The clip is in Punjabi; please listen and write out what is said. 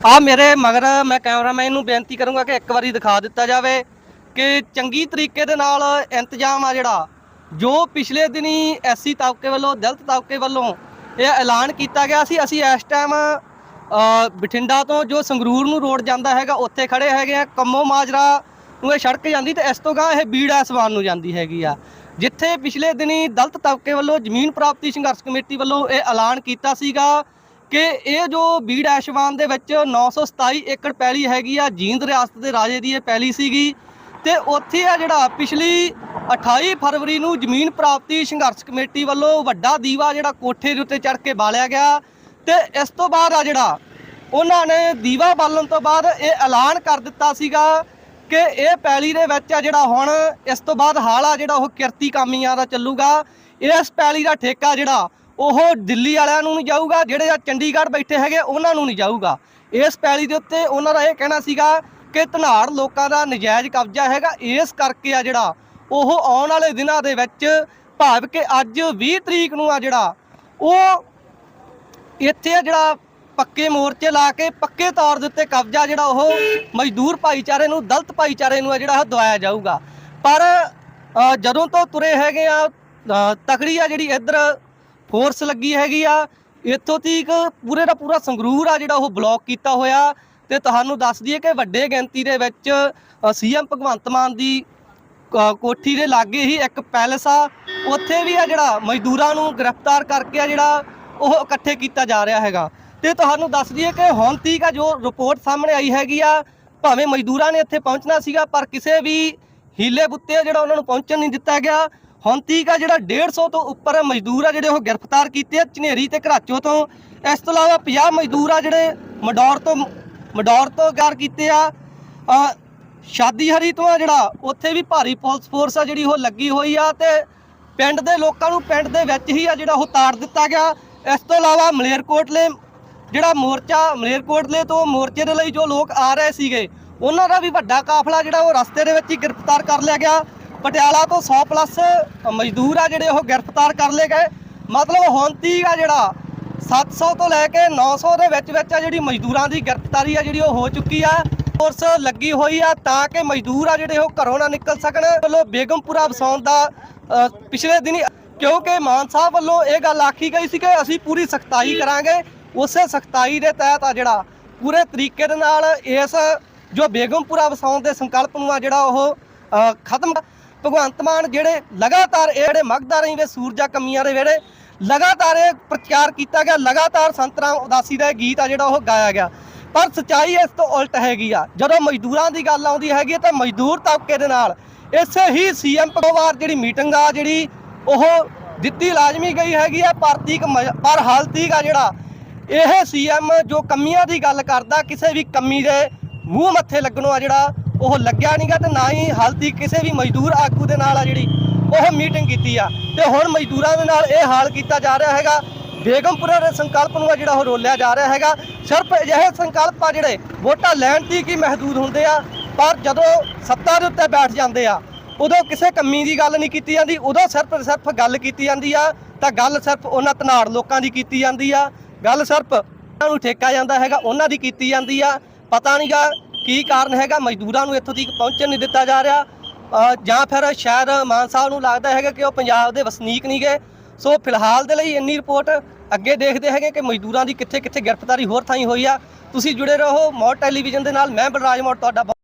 ਆ ਮੇਰੇ ਮਗਰ ਮੈਂ ਕੈਮਰਾਮੈਨ ਨੂੰ ਬੇਨਤੀ ਕਰੂੰਗਾ ਕਿ ਇੱਕ ਵਾਰੀ ਦਿਖਾ ਦਿੱਤਾ ਜਾਵੇ ਕਿ ਚੰਗੀ ਤਰੀਕੇ ਦੇ ਨਾਲ ਇੰਤਜ਼ਾਮ ਆ ਜਿਹੜਾ, ਜੋ ਪਿਛਲੇ ਦਿਨੀ ਐਸਸੀ ਤਬਕੇ ਵੱਲੋਂ, ਦਲਿਤ ਤਬਕੇ ਵੱਲੋਂ ਇਹ ਐਲਾਨ ਕੀਤਾ ਗਿਆ ਸੀ, ਅਸੀਂ ਇਸ ਟਾਈਮ ਬਠਿੰਡਾ ਤੋਂ ਜੋ ਸੰਗਰੂਰ ਨੂੰ ਰੋਡ ਜਾਂਦਾ ਹੈਗਾ, ਉੱਥੇ ਖੜੇ ਹੈਗੇ ਆ, ਕੰਮੋ ਮਾਜਰਾ ਨੂੰ ਇਹ ਸੜਕ ਜਾਂਦੀ ਤੇ ਇਸ ਤੋਂ ਗਾਂ ਇਹ ਬੀੜ ਐਸਵਾਨ ਨੂੰ ਜਾਂਦੀ ਹੈਗੀ ਆ। ਜਿੱਥੇ ਪਿਛਲੇ ਦਿਨੀ ਦਲਤ ਤਬਕੇ ਵੱਲੋਂ ਜ਼ਮੀਨ ਪ੍ਰਾਪਤੀ ਸੰਘਰਸ਼ ਕਮੇਟੀ ਵੱਲੋਂ ਇਹ ਐਲਾਨ ਕੀਤਾ ਸੀਗਾ ਕਿ ਇਹ ਜੋ ਬੀੜ ਐਸ਼ਵਾਨ ਦੇ ਵਿੱਚ 927 ਏਕੜ ਪੈਲੀ ਹੈਗੀ ਆ, ਜੀਂਦ ਰਿਆਸਤ ਦੇ ਰਾਜੇ ਦੀ ਇਹ ਪੈਲੀ ਸੀਗੀ ਤੇ ਉੱਥੇ ਆ ਜਿਹੜਾ ਪਿਛਲੀ 28 ਫਰਵਰੀ ਨੂੰ ਜ਼ਮੀਨ ਪ੍ਰਾਪਤੀ ਸੰਘਰਸ਼ ਕਮੇਟੀ ਵੱਲੋਂ ਵੱਡਾ ਦੀਵਾ ਜਿਹੜਾ ਕੋਠੇ ਦੇ ਉੱਤੇ ਚੜ ਕੇ ਬਾਲਿਆ ਗਿਆ ਤੇ ਇਸ ਤੋਂ ਬਾਅਦ ਆ ਜਿਹੜਾ ਉਹਨਾਂ ਨੇ ਦੀਵਾ ਬਾਲਣ ਤੋਂ ਬਾਅਦ ਇਹ ਐਲਾਨ ਕਰ ਦਿੱਤਾ ਸੀਗਾ ਕਿ ਇਹ ਪੈਲੀ ਦੇ ਵਿੱਚ ਆ ਜਿਹੜਾ ਹੁਣ ਇਸ ਤੋਂ ਬਾਅਦ ਹਾਲ ਆ ਜਿਹੜਾ ਉਹ ਕਿਰਤੀ ਕਾਮੀਆਂ ਦਾ ਚੱਲੂਗਾ। ਇਸ ਪੈਲੀ ਦਾ ਠੇਕਾ ਜਿਹੜਾ ਉਹ ਦਿੱਲੀ ਵਾਲਿਆਂ ਨੂੰ ਨਹੀਂ ਜਾਊਗਾ, ਜਿਹੜੇ ਆ ਚੰਡੀਗੜ੍ਹ ਬੈਠੇ ਹੈਗੇ, ਉਹਨਾਂ ਨੂੰ ਨਹੀਂ ਜਾਊਗਾ। ਇਸ ਪੈਲੀ ਦੇ ਉੱਤੇ ਉਹਨਾਂ ਦਾ ਇਹ ਕਹਿਣਾ ਸੀਗਾ ਕਿ ਧਨਾੜ ਲੋਕਾਂ ਦਾ ਨਜਾਇਜ਼ ਕਬਜ਼ਾ ਹੈਗਾ। ਇਸ ਕਰਕੇ ਆ ਜਿਹੜਾ ਉਹ ਆਉਣ ਵਾਲੇ ਦਿਨਾਂ ਦੇ ਵਿੱਚ ਭਾਵ ਕਿ ਅੱਜ 20 ਤਰੀਕ ਨੂੰ ਆ ਜਿਹੜਾ ਉਹ ਇੱਥੇ ਆ ਜਿਹੜਾ ਪੱਕੇ ਮੋਰਚੇ ਲਾ ਕੇ ਪੱਕੇ ਤੌਰ ਦੇ ਉੱਤੇ ਕਬਜ਼ਾ ਜਿਹੜਾ ਉਹ ਮਜ਼ਦੂਰ ਭਾਈਚਾਰੇ ਨੂੰ, ਦਲਤ ਭਾਈਚਾਰੇ ਨੂੰ ਆ ਜਿਹੜਾ ਦਵਾਇਆ ਜਾਊਗਾ। ਪਰ ਜਦੋਂ ਤੋਂ ਤੁਰੇ ਹੈਗੇ ਆ ਤਕੜੀ ਆ ਜਿਹੜੀ ਇੱਧਰ ਫੋਰਸ ਲੱਗੀ ਹੈਗੀ ਆ। ਇੱਥੋਂ ਤੀਕ ਪੂਰੇ ਦਾ ਪੂਰਾ ਸੰਗਰੂਰ ਆ ਜਿਹੜਾ ਉਹ ਬਲੌਕ ਕੀਤਾ ਹੋਇਆ। ਤੇ ਤੁਹਾਨੂੰ ਦੱਸ ਦਈਏ ਕਿ ਵੱਡੇ ਗਿਣਤੀ ਦੇ ਵਿੱਚ ਸੀਐਮ ਭਗਵੰਤ ਮਾਨ ਦੀ ਕ- ਕੋਠੀ ਦੇ ਲਾਗੇ ਹੀ ਇੱਕ ਪੈਲਸ ਆ। ਉੱਥੇ ਵੀ ਆ ਜਿਹੜਾ ਮਜ਼ਦੂਰਾਂ ਨੂੰ ਗ੍ਰਿਫਤਾਰ ਕਰਕੇ ਆ ਜਿਹੜਾ ਉਹ ਇਕੱਠੇ ਕੀਤਾ ਜਾ ਰਿਹਾ ਹੈਗਾ। ਤੇ ਤੁਹਾਨੂੰ ਦੱਸ ਦਈਏ ਕਿ ਹੁਣ ਤੀਕ ਆ ਜੋ ਰਿਪੋਰਟ ਸਾਹਮਣੇ ਆਈ ਹੈਗੀ ਆ, ਭਾਵੇਂ ਮਜ਼ਦੂਰਾਂ ਨੇ ਇੱਥੇ ਪਹੁੰਚਣਾ ਸੀਗਾ, ਪਰ ਕਿਸੇ ਵੀ ਹੀਲੇ ਬੁੱਤੇ ਜਿਹੜਾ ਉਹਨਾਂ ਨੂੰ ਪਹੁੰਚਣ ਨਹੀਂ ਦਿੱਤਾ ਗਿਆ। ਹੁਣ ਤੀਕ ਆ ਜਿਹੜਾ 150 ਤੋਂ ਉੱਪਰ ਮਜ਼ਦੂਰ ਆ ਜਿਹੜੇ ਉਹ ਗ੍ਰਿਫਤਾਰ ਕੀਤੇ ਆ ਝਨੇਰੀ ਤੇ ਘਰਾਚੋ ਤੋਂ। ਇਸ ਤੋਂ ਇਲਾਵਾ 50 ਮਜ਼ਦੂਰ ਆ ਜਿਹੜੇ ਮਡੌਰ ਤੋਂ ਮਡੌਰ ਤੋਂ ਗਾਰ ਕੀਤੇ ਆ। ਸ਼ਾਦੀ ਹਰੀ ਤੋਂ ਆ ਜਿਹੜਾ ਉੱਥੇ ਵੀ ਭਾਰੀ ਪੁਲਿਸ ਫੋਰਸ ਆ ਜਿਹੜੀ ਉਹ ਲੱਗੀ ਹੋਈ ਆ ਤੇ ਪਿੰਡ ਦੇ ਲੋਕਾਂ ਨੂੰ ਪਿੰਡ ਦੇ ਵਿੱਚ ਹੀ ਆ ਜਿਹੜਾ ਉਹ ਤਾੜ ਦਿੱਤਾ ਗਿਆ। ਇਸ ਤੋਂ ਇਲਾਵਾ ਮਲੇਰਕੋਟਲੇ ਜਿਹੜਾ ਮੋਰਚਾ, ਮਲੇਰਕੋਟਲੇ ਤੋਂ ਮੋਰਚੇ ਦੇ ਲਈ ਜੋ ਲੋਕ ਆ ਰਹੇ ਸੀਗੇ, ਉਹਨਾਂ ਦਾ ਵੀ ਵੱਡਾ ਕਾਫਲਾ ਜਿਹੜਾ ਉਹ ਰਸਤੇ ਦੇ ਵਿੱਚ ਹੀ ਗ੍ਰਿਫਤਾਰ ਕਰ ਲਿਆ ਗਿਆ। ਪਟਿਆਲਾ ਤੋਂ 100 ਪਲੱਸ ਮਜ਼ਦੂਰ ਆ ਜਿਹੜੇ ਉਹ ਗ੍ਰਿਫਤਾਰ ਕਰ ਲਏ ਗਏ। ਮਤਲਬ ਹੁਣ ਤੀਕ ਆ ਜਿਹੜਾ 700 ਤੋਂ ਲੈ ਕੇ 900 ਦੇ ਵਿੱਚ ਵਿੱਚ ਆ ਜਿਹੜੀ ਮਜ਼ਦੂਰਾਂ ਦੀ ਗ੍ਰਿਫਤਾਰੀ ਆ ਜਿਹੜੀ ਉਹ ਹੋ ਚੁੱਕੀ ਆ। ਫੋਰਸ ਲੱਗੀ ਹੋਈ ਆ ਤਾਂ ਕਿ ਮਜ਼ਦੂਰ ਆ ਜਿਹੜੇ ਉਹ ਘਰੋਂ ਨਾ ਨਿਕਲ ਸਕਣ। ਵੱਲੋਂ ਬੇਗਮਪੁਰਾ ਵਸਾਉਣ ਦਾ ਪਿਛਲੇ ਦਿਨੀ ਕਿਉਂਕਿ ਮਾਨ ਸਾਹਿਬ ਵੱਲੋਂ ਇਹ ਗੱਲ ਆਖੀ ਗਈ ਸੀ ਕਿ ਅਸੀਂ ਪੂਰੀ ਸਖਤਾਈ ਕਰਾਂਗੇ, ਉਸੇ ਸਖਤਾਈ ਦੇ ਤਹਿਤ ਆ ਜਿਹੜਾ ਪੂਰੇ ਤਰੀਕੇ ਦੇ ਨਾਲ ਇਸ ਜੋ ਬੇਗਮਪੁਰਾ ਵਸਾਉਣ ਦੇ ਸੰਕਲਪ ਨੂੰ ਆ ਜਿਹੜਾ ਉਹ ਖਤਮ ਭਗਵੰਤ ਮਾਨ ਜਿਹੜੇ ਲਗਾਤਾਰ ਇਹ ਜਿਹੜੇ ਮਗਦਾ ਰਹੀ ਦੇ ਸੂਰਜਾ ਕਮੀਆਂ ਦੇ ਵੇੜੇ ਲਗਾਤਾਰ ਇਹ ਪ੍ਰਚਾਰ ਕੀਤਾ ਗਿਆ, ਲਗਾਤਾਰ ਸੰਤਰਾਮ ਉਦਾਸੀ ਦਾ ਇਹ ਗੀਤ ਆ ਜਿਹੜਾ ਉਹ ਗਾਇਆ ਗਿਆ। ਪਰ ਸਚਾਈ ਇਸ ਤੋਂ ਉਲਟ ਹੈਗੀ ਆ। ਜਦੋਂ ਮਜ਼ਦੂਰਾਂ ਦੀ ਗੱਲ ਆਉਂਦੀ ਹੈਗੀ ਹੈ ਤਾਂ ਮਜ਼ਦੂਰ ਤਬਕੇ ਦੇ ਨਾਲ ਇਸੇ ਹੀ ਸੀਐਮ ਵਾਰ ਜਿਹੜੀ ਮੀਟਿੰਗ ਆ ਜਿਹੜੀ ਉਹ ਦਿੱਤੀ ਲਾਜ਼ਮੀ ਗਈ ਹੈਗੀ ਆ। ਪਰ ਤੀਕ ਮ- ਪਰ ਹਾਲ ਤੀਕ ਆ ਜਿਹੜਾ ਇਹ ਸੀਐਮ ਜੋ ਕਮੀਆਂ ਦੀ ਗੱਲ ਕਰਦਾ, ਕਿਸੇ ਵੀ ਕਮੀ ਦੇ ਮੂੰਹ ਮੱਥੇ ਲੱਗਣੋਂ ਆ ਜਿਹੜਾ ਉਹ ਲੱਗਿਆ ਨਹੀਂਗਾ ਤੇ ਨਾ ਹੀ ਹਾਲ ਤੀਕ ਕਿਸੇ ਵੀ ਮਜ਼ਦੂਰ ਆਗੂ ਦੇ ਨਾਲ ਆ ਜਿਹੜੀ ਉਹ ਮੀਟਿੰਗ ਕੀਤੀ ਆ। ਤੇ ਹੁਣ ਮਜ਼ਦੂਰਾਂ ਦੇ ਨਾਲ ਇਹ ਹਾਲ ਕੀਤਾ ਜਾ ਰਿਹਾ ਹੈਗਾ। ਬੇਗਮਪੁਰਾ ਦੇ ਸੰਕਲਪ ਨੂੰ ਆ ਜਿਹੜਾ ਉਹ ਰੋਲਿਆ ਜਾ ਰਿਹਾ ਹੈਗਾ। ਸਿਰਫ ਅਜਿਹੇ ਸੰਕਲਪ ਆ ਜਿਹੜੇ ਵੋਟਾਂ ਲੈਣ ਦੀ ਕੀ ਮਹਦੂਦ ਹੁੰਦੇ ਆ, ਪਰ ਜਦੋਂ ਸੱਤਾ ਦੇ ਉੱਤੇ ਬੈਠ ਜਾਂਦੇ ਆ, ਉਦੋਂ ਕਿਸੇ ਕਮੀ ਦੀ ਗੱਲ ਨਹੀਂ ਕੀਤੀ ਜਾਂਦੀ, ਉਦੋਂ ਸਿਰਫ ਸਿਰਫ ਗੱਲ ਕੀਤੀ ਜਾਂਦੀ ਆ, ਤਾਂ ਗੱਲ ਸਿਰਫ ਉਹਨਾਂ ਤਨਾੜ ਲੋਕਾਂ ਦੀ ਕੀਤੀ ਜਾਂਦੀ ਆ। ਗੱਲ ਸਿਰਫ ਉਹਨਾਂ ਨੂੰ ਠੇਕਾ ਜਾਂਦਾ ਹੈਗਾ, ਉਹਨਾਂ ਦੀ ਕੀਤੀ ਜਾਂਦੀ ਆ। ਪਤਾ ਨਹੀਂਗਾ ਕੀ ਕਾਰਨ ਹੈਗਾ? ਮਜ਼ਦੂਰਾਂ ਨੂੰ ਇੱਥੋਂ ਤੱਕ ਪਹੁੰਚਣ ਨਹੀਂ ਦਿੱਤਾ ਜਾ ਰਿਹਾ। ਜਾਂ ਫਿਰ ਸ਼ਾਇਦ ਮਾਨ ਸਾਹਿਬ ਨੂੰ ਲੱਗਦਾ ਹੈਗਾ ਕਿ ਉਹ ਪੰਜਾਬ ਦੇ ਵਸਨੀਕ ਨਹੀਂ ਗਏ। ਸੋ ਫਿਲਹਾਲ ਦੇ ਲਈ ਇੰਨੀ ਰਿਪੋਰਟ ਅੱਗੇ ਦੇਖਦੇ ਹੈਗੇ ਕਿ ਮਜ਼ਦੂਰਾਂ ਦੀ ਕਿੱਥੇ ਕਿੱਥੇ ਗ੍ਰਿਫਤਾਰੀ ਹੋਰ ਥਾਈਂ ਹੋਈ ਆ। ਤੁਸੀਂ ਜੁੜੇ ਰਹੋ ਮੌੜ ਟੈਲੀਵਿਜ਼ਨ ਦੇ ਨਾਲ। ਮੈਂ ਬਲਰਾਜ ਮੌੜ, ਤੁਹਾਡਾ ਬਹੁਤ-